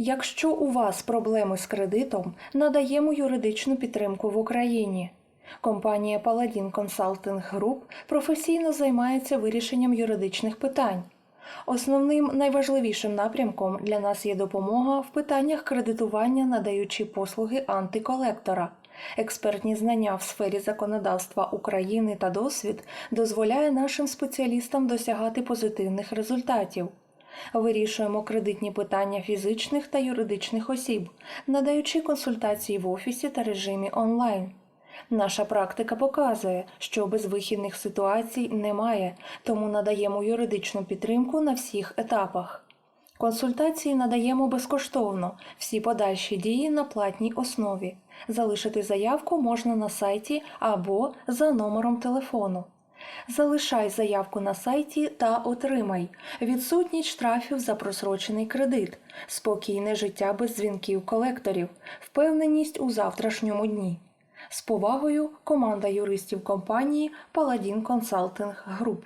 Якщо у вас проблеми з кредитом, надаємо юридичну підтримку в Україні. Компанія Paladin Consulting Group професійно займається вирішенням юридичних питань. Основним найважливішим напрямком для нас є допомога в питаннях кредитування, надаючи послуги антиколектора. Експертні знання в сфері законодавства України та досвід дозволяє нашим спеціалістам досягати позитивних результатів. Вирішуємо кредитні питання фізичних та юридичних осіб, надаючи консультації в офісі та режимі онлайн. Наша практика показує, що безвихідних ситуацій немає, тому надаємо юридичну підтримку на всіх етапах. Консультації надаємо безкоштовно, всі подальші дії на платній основі. Залишити заявку можна на сайті або за номером телефону. Залишай заявку на сайті та отримай відсутність штрафів за просрочений кредит, спокійне життя без дзвінків колекторів, впевненість у завтрашньому дні. З повагою команда юристів компанії Paladin Consulting Group.